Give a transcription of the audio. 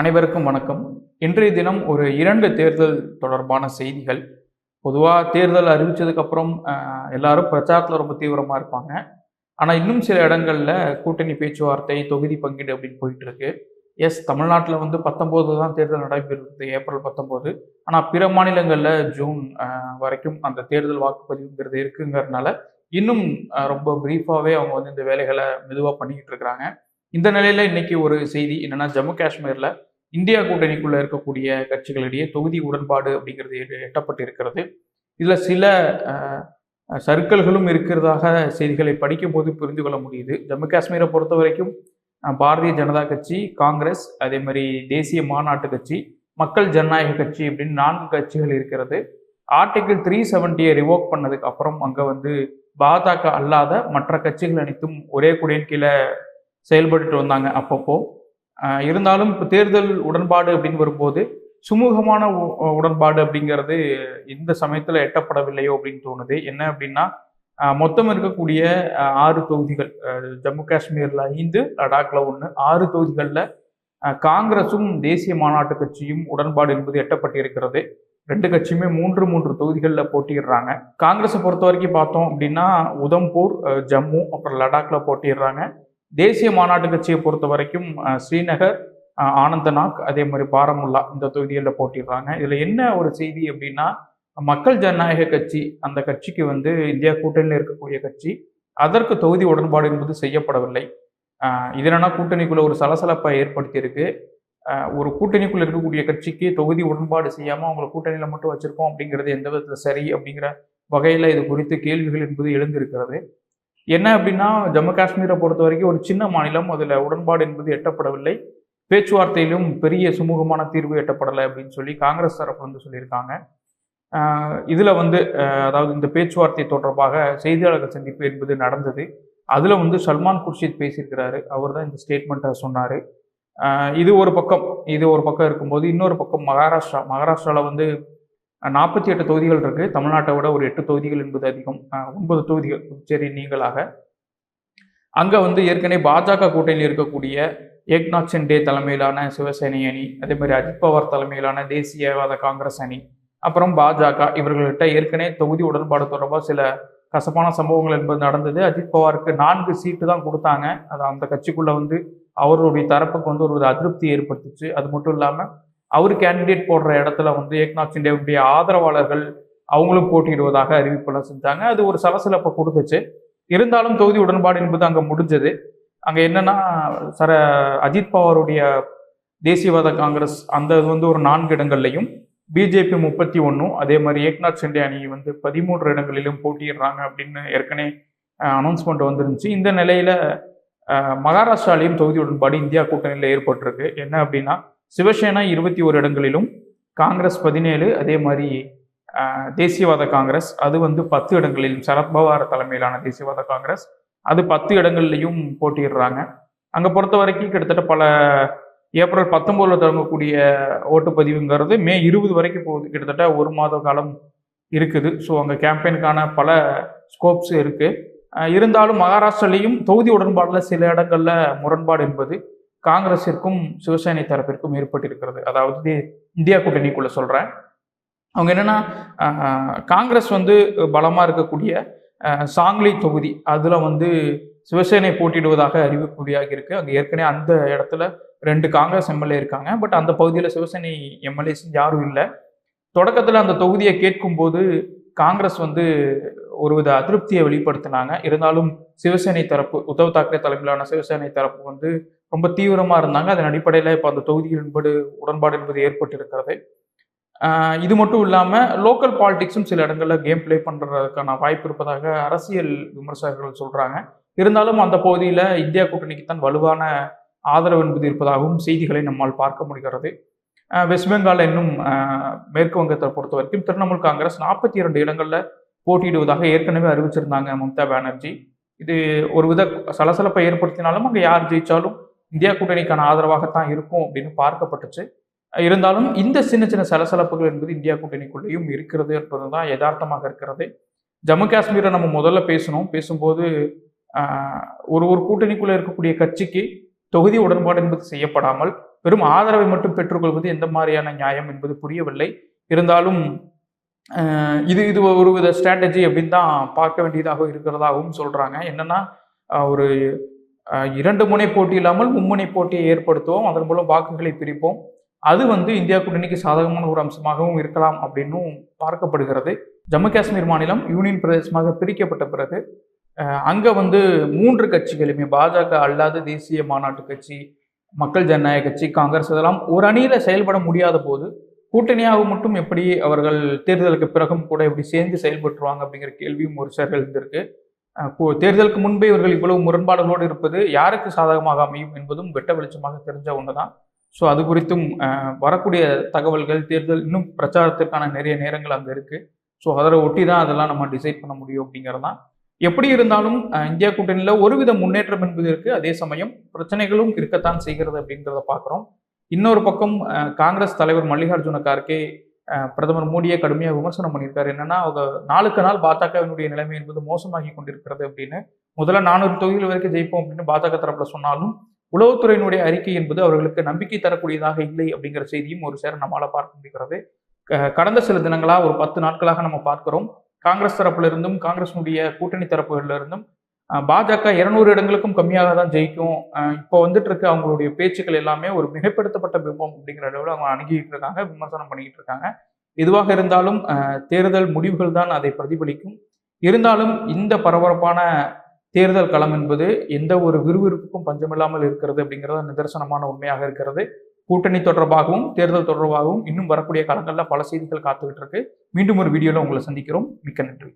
அனைவருக்கும் வணக்கம். இன்றைய தினம் ஒரு இரண்டு தேர்தல் தொடர்பான செய்திகள். பொதுவாக தேர்தல் அறிவித்ததுக்கப்புறம் எல்லாரும் பிரச்சாரத்தில் ரொம்ப தீவிரமாக இருப்பாங்க. ஆனால் இன்னும் சில இடங்களில் கூட்டணி பேச்சுவார்த்தை தொகுதி பங்கீடு அப்படின்னு போயிட்டு இருக்கு. எஸ் தமிழ்நாட்டில் வந்து பத்தொம்போது தான் தேர்தல் நடைபெறுது ஏப்ரல் பத்தொம்போது. ஆனால் பிற மாநிலங்களில் ஜூன் வரைக்கும் அந்த தேர்தல் வாக்குப்பதிவுங்கிறது இருக்குங்கிறதுனால இன்னும் ரொம்ப ப்ரீஃபாகவே அவங்க வந்து இந்த வேலைகளை மெதுவாக பண்ணிக்கிட்டு இருக்கிறாங்க. இந்த நிலையில இன்னைக்கு ஒரு செய்தி என்னன்னா ஜம்மு காஷ்மீர்ல இந்தியா கூட்டணிக்குள்ள இருக்கக்கூடிய கட்சிகளிடையே தொகுதி உடன்பாடு அப்படிங்கிறது எட்டு- எட்டப்பட்டு இருக்கிறது இதுல சில சர்க்கிள்களும் இருக்கிறதாக செய்திகளை படிக்கும் போது புரிந்து கொள்ள முடியுது. ஜம்மு காஷ்மீரை பொறுத்த வரைக்கும் பாரதிய ஜனதா கட்சி காங்கிரஸ் அதே மாதிரி தேசிய மாநாட்டு கட்சி மக்கள் ஜனநாயக கட்சி அப்படின்னு நான்கு கட்சிகள் இருக்கிறது. ஆர்டிகிள் த்ரீ செவன்ட்டியை ரிவோக் பண்ணதுக்கு அப்புறம் அங்கே வந்து பாஜக அல்லாத மற்ற கட்சிகள் அனைத்தும் ஒரே குடையின் கீழே செயல்பட்டுட்டு வந்தாங்க அப்பப்போ. இருந்தாலும் இப்போ தேர்தல் உடன்பாடு அப்படின்னு வரும்போது சுமூகமான உ- உடன்பாடு அப்படிங்கிறது இந்த சமயத்தில் எட்டப்படவில்லையோ அப்படின்னு தோணுது. என்ன அப்படின்னா மொத்தம் இருக்கக்கூடிய ஆறு தொகுதிகள் ஜம்மு காஷ்மீரில் ஐந்து லடாக்ல ஒன்று ஆறு தொகுதிகளில் காங்கிரஸும் தேசிய மாநாட்டு கட்சியும் உடன்பாடு என்பது எட்டப்பட்டிருக்கிறது. ரெண்டு கட்சியுமே மூன்று மூன்று தொகுதிகளில் போட்டியிடுறாங்க. காங்கிரஸை பொறுத்த வரைக்கும் பார்த்தோம் அப்படின்னா உதம்பூர் ஜம்மு அப்புறம் லடாக்ல போட்டிடுறாங்க தேசிய மாநாட்டு கட்சியை பொறுத்த வரைக்கும் ஸ்ரீநகர் ஆனந்தநாக் அதே மாதிரி பாரமுல்லா இந்த தொகுதிகளில் போட்டிடுறாங்க. இதில் என்ன ஒரு செய்தி அப்படின்னா மக்கள் ஜனநாயக கட்சி அந்த கட்சிக்கு வந்து இந்தியா கூட்டணியில் இருக்கக்கூடிய கட்சி அதற்கு தொகுதி உடன்பாடு என்பது செய்யப்படவில்லை. அஹ், இது கூட்டணிக்குள்ள ஒரு சலசலப்பை ஏற்படுத்தியிருக்கு. ஒரு கூட்டணிக்குள்ள இருக்கக்கூடிய கட்சிக்கு தொகுதி உடன்பாடு செய்யாமல் அவங்களை கூட்டணியில் மட்டும் வச்சிருக்கோம் அப்படிங்கிறது எந்த விதத்தில் சரி அப்படிங்கிற வகையில் இது குறித்து கேள்விகள் என்பது எழுந்திருக்கிறது. என்ன அப்படின்னா ஜம்மு காஷ்மீரை பொறுத்த வரைக்கும் ஒரு சின்ன மாநிலம் அதில் உடன்பாடு என்பது எட்டப்படவில்லை. பேச்சுவார்த்தையிலும் பெரிய சுமூகமான தீர்வு எட்டப்படலை அப்படின்னு சொல்லி காங்கிரஸ் தரப்பு வந்து சொல்லியிருக்காங்க. இதில் வந்து அதாவது இந்த பேச்சுவார்த்தை தொடர்பாக செய்தியாளர்கள் சந்திப்பு என்பது நடந்தது. அதில் வந்து சல்மான் குர்ஷித் பேசியிருக்கிறாரு. அவர் தான் இந்த ஸ்டேட்மெண்ட்டை சொன்னார். இது ஒரு பக்கம் இது ஒரு பக்கம் இருக்கும்போது இன்னொரு பக்கம் மகாராஷ்டிரா மகாராஷ்டிராவில் வந்து நாற்பத்தி எட்டு தொகுதிகள் இருக்கு. தமிழ்நாட்டை விட ஒரு எட்டு தொகுதிகள் என்பது அதிகம். ஒன்பது தொகுதிகள் புதுச்சேரி நீங்களாக. அங்க வந்து ஏற்கனவே பாஜக கூட்டணியில் இருக்கக்கூடிய ஏக்நாத் சிண்டே தலைமையிலான சிவசேனை அணி அதே மாதிரி அஜித் பவார் தலைமையிலான தேசியவாத காங்கிரஸ் அணி அப்புறம் பாஜக இவர்கள்ட்ட ஏற்கனவே தொகுதி உடன்பாடு தொடர்பாக சில கசப்பான சம்பவங்கள் என்பது நடந்தது. அஜித் பவாருக்கு நான்கு சீட்டு தான் கொடுத்தாங்க. அது அந்த கட்சிக்குள்ள வந்து அவருடைய தரப்புக்கு வந்து ஒரு அதிருப்தி ஏற்படுத்துச்சு. அது மட்டும் இல்லாமல் அவர் கேண்டிடேட் போடுற இடத்துல வந்து ஏக்நாத் சிண்டேவுடைய ஆதரவாளர்கள் அவங்களும் போட்டியிடுவதாக அறிவிப்பெல்லாம் செஞ்சாங்க. அது ஒரு சலசலப்பை கொடுத்துச்சு. இருந்தாலும் தொகுதி உடன்பாடு என்பது அங்கே முடிஞ்சது. அங்கே என்னன்னா சர அஜித் பவாருடைய தேசியவாத காங்கிரஸ் அந்த இது வந்து ஒரு நான்கு இடங்கள்லையும் பிஜேபி முப்பத்தி ஒன்றும் அதே மாதிரி ஏக்நாத் ஷிண்டே அணி வந்து பதிமூன்று இடங்களிலும் போட்டியிடுறாங்க அப்படின்னு ஏற்கனவே அனௌன்ஸ்மெண்ட் வந்துருந்துச்சு. இந்த நிலையில மகாராஷ்டிராலையும் தொகுதி உடன்பாடு இந்தியா கூட்டணியில் ஏற்பட்டிருக்கு. என்ன அப்படின்னா சிவசேனா இருபத்தி ஒரு இடங்களிலும் காங்கிரஸ் பதினேழு அதே மாதிரி தேசியவாத காங்கிரஸ் அது வந்து பத்து இடங்களிலும் சரத்பவார் தலைமையிலான தேசியவாத காங்கிரஸ் அது பத்து இடங்கள்லையும் போட்டியிடுறாங்க. அங்கே பொறுத்த வரைக்கும் கிட்டத்தட்ட பல ஏப்ரல் பத்தொம்போதில் தொடங்கக்கூடிய ஓட்டுப்பதிவுங்கிறது மே இருபது வரைக்கும் போகுது. கிட்டத்தட்ட ஒரு மாத காலம் இருக்குது. ஸோ அங்கே கேம்பெயினுக்கான பல ஸ்கோப்ஸ் இருக்குது இருந்தாலும் மகாராஷ்டிராலையும் தொகுதி உடன்பாடில் சில இடங்களில் முரண்பாடு என்பது காங்கிரஸிற்கும் சிவசேனை தரப்பிற்கும் ஏற்பட்டிருக்கிறது. அதாவது இந்தியா கூட்டணிக்குள்ள சொல்றேன். அவங்க என்னன்னா காங்கிரஸ் வந்து பலமா இருக்கக்கூடிய சாங்லி தொகுதி அதுல வந்து சிவசேனை போட்டியிடுவதாக அறிவிப்புடியாக இருக்கு. அங்க ஏற்கனவே அந்த இடத்துல ரெண்டு காங்கிரஸ் எம்எல்ஏ இருக்காங்க. பட் அந்த பகுதியில் சிவசேனை எம்எல்ஏஸ் யாரும் இல்லை. தொடக்கத்தில் அந்த தொகுதியை கேட்கும்போது காங்கிரஸ் வந்து ஒருவித அதிருப்தியை வெளிப்படுத்தினாங்க. இருந்தாலும் சிவசேனை தரப்பு உத்தவ் தாக்கரே தலைமையிலான சிவசேனை தரப்பு வந்து ரொம்ப தீவிரமாக இருந்தாங்க. அதன் அடிப்படையில் இப்போ அந்த தொகுதியில் என்பது உடன்பாடு என்பது ஏற்பட்டிருக்கிறது. இது மட்டும் இல்லாமல் லோக்கல் பாலிடிக்ஸும் சில இடங்களில் கேம் ப்ளே பண்ணுறதுக்கான வாய்ப்பு இருப்பதாக அரசியல் விமர்சகர்கள் சொல்கிறாங்க இருந்தாலும் அந்த பகுதியில் இந்தியா கூட்டணிக்கு தான் வலுவான ஆதரவு என்பது இருப்பதாகவும் செய்திகளை நம்மால் பார்க்க முடிகிறது. வெஸ்ட் பெங்கால் இன்னும் மேற்கு வங்கத்தை பொறுத்த வரைக்கும் திரிணாமுல் காங்கிரஸ் நாற்பத்தி இரண்டு இடங்களில் போட்டியிடுவதாக ஏற்கனவே அறிவிச்சிருந்தாங்க மம்தா பானர்ஜி. இது ஒரு வித சலசலப்பை ஏற்படுத்தினாலும் அங்கே யார் ஜெயித்தாலும் இந்தியா கூட்டணிக்கான ஆதரவாகத்தான் இருக்கும் அப்படின்னு பார்க்கப்பட்டுச்சு. இருந்தாலும் இந்த சின்ன சின்ன சலசலப்புகள் என்பது இந்தியா கூட்டணிக்குள்ளேயும் இருக்கிறது என்பது தான் யதார்த்தமாக இருக்கிறது. ஜம்மு காஷ்மீரை நம்ம முதல்ல பேசணும். பேசும்போது ஒரு ஒரு கூட்டணிக்குள்ளே இருக்கக்கூடிய கட்சிக்கு தொகுதி உடன்பாடு என்பது செய்யப்படாமல் வெறும் ஆதரவை மட்டும் பெற்றுக்கொள்வது எந்த மாதிரியான நியாயம் என்பது புரியவில்லை. இருந்தாலும் இது இது ஒரு வித ஸ்ட்ராட்டஜி அப்படின்னு தான் பார்க்க வேண்டியதாக இருக்கிறதாகவும் சொல்கிறாங்க என்னன்னா ஒரு இரண்டு முனை போட்டி இல்லாமல் மும்முனை போட்டியை ஏற்படுத்துவோம். அதன் மூலம் வாக்குகளை பிரிப்போம். அது வந்து இந்தியா கூட்டணிக்கு சாதகமான ஒரு அம்சமாகவும் இருக்கலாம் அப்படின்னும் பார்க்கப்படுகிறது. ஜம்மு காஷ்மீர் மாநிலம் யூனியன் பிரதேசமாக பிரிக்கப்பட்ட பிறகு அங்கே வந்து மூன்று கட்சிகளுமே பாஜக அல்லாத தேசிய மாநாட்டு கட்சி மக்கள் ஜனநாயக கட்சி காங்கிரஸ் இதெல்லாம் ஒரு அணியில் செயல்பட முடியாத போது கூட்டணியாக மட்டும் எப்படி அவர்கள் தேர்தலுக்கு பிறகும் கூட எப்படி சேர்ந்து செயல்பட்டுருவாங்க அப்படிங்கிற கேள்வியும் ஒரு சிலர் எழுந்திருக்கு. தேர்தலுக்கு முன்பே இவர்கள் இவ்வளவு முரண்பாடுகளோடு இருப்பது யாருக்கு சாதகமாக அமையும் என்பதும் வெட்ட வெளிச்சமாக தெரிஞ்ச ஒன்றுதான் ஸோ அது குறித்தும் வரக்கூடிய தகவல்கள் தேர்தல் இன்னும் பிரச்சாரத்திற்கான நிறைய நேரங்கள் அங்கே இருக்கு. ஸோ அதை ஒட்டி தான் அதெல்லாம் நம்ம டிசைட் பண்ண முடியும் அப்படிங்கிறதான் எப்படி இருந்தாலும் இந்தியா கூட்டணியில் ஒருவித முன்னேற்றம் என்பது இருக்கு. அதே சமயம் பிரச்சனைகளும் இருக்கத்தான் செய்கிறது அப்படிங்கிறத பார்க்குறோம். இன்னொரு பக்கம் காங்கிரஸ் தலைவர் மல்லிகார்ஜுன கார்கே பிரதமர் மோடியை கடுமையாக விமர்சனம் பண்ணியிருக்காரு. என்னன்னா அவங்க நாளுக்கு நாள் பாஜகவினுடைய நிலைமை என்பது மோசமாகி கொண்டிருக்கிறது அப்படின்னு. முதல்ல நானூறு தொகுதிகள் வரைக்கும் ஜெயிப்போம் அப்படின்னு பாஜக தரப்புல சொன்னாலும் உளவுத்துறையினுடைய அறிக்கை என்பது அவர்களுக்கு நம்பிக்கை தரக்கூடியதாக இல்லை அப்படிங்கிற செய்தியும் ஒரு சேர நம்மளால பார்க்க முடிகிறது. க- கடந்த சில தினங்களா ஒரு பத்து நாட்களாக நம்ம பார்க்கிறோம். காங்கிரஸ் தரப்புல இருந்தும் காங்கிரஸினுடைய கூட்டணி தரப்புகள்ல இருந்தும் பாஜக இருநூறு இடங்களுக்கும் கம்மியாக தான் ஜெயிக்கும். இப்போ வந்துட்டு இருக்க அவங்களுடைய பேச்சுக்கள் எல்லாமே ஒரு மிகைப்படுத்தப்பட்ட பிம்பம் அப்படிங்கிற அளவில் அவங்க அணுகிட்டு இருக்காங்க விமர்சனம் பண்ணிக்கிட்டு இருக்காங்க. எதுவாக இருந்தாலும் தேர்தல் முடிவுகள் தான் அதை பிரதிபலிக்கும். இருந்தாலும் இந்த பரபரப்பான தேர்தல் களம் என்பது எந்த ஒரு விறுவிறுப்புக்கும் பஞ்சமில்லாமல் இருக்கிறது அப்படிங்கிறது நிதர்சனமான உண்மையாக இருக்கிறது. கூட்டணி தொடர்பாகவும் தேர்தல் தொடர்பாகவும் இன்னும் வரக்கூடிய காலங்களில் பல செய்திகள் காத்துக்கிட்டு இருக்கு. மீண்டும் ஒரு வீடியோவில் உங்களை சந்திக்கிறோம். மிக்க நன்றி.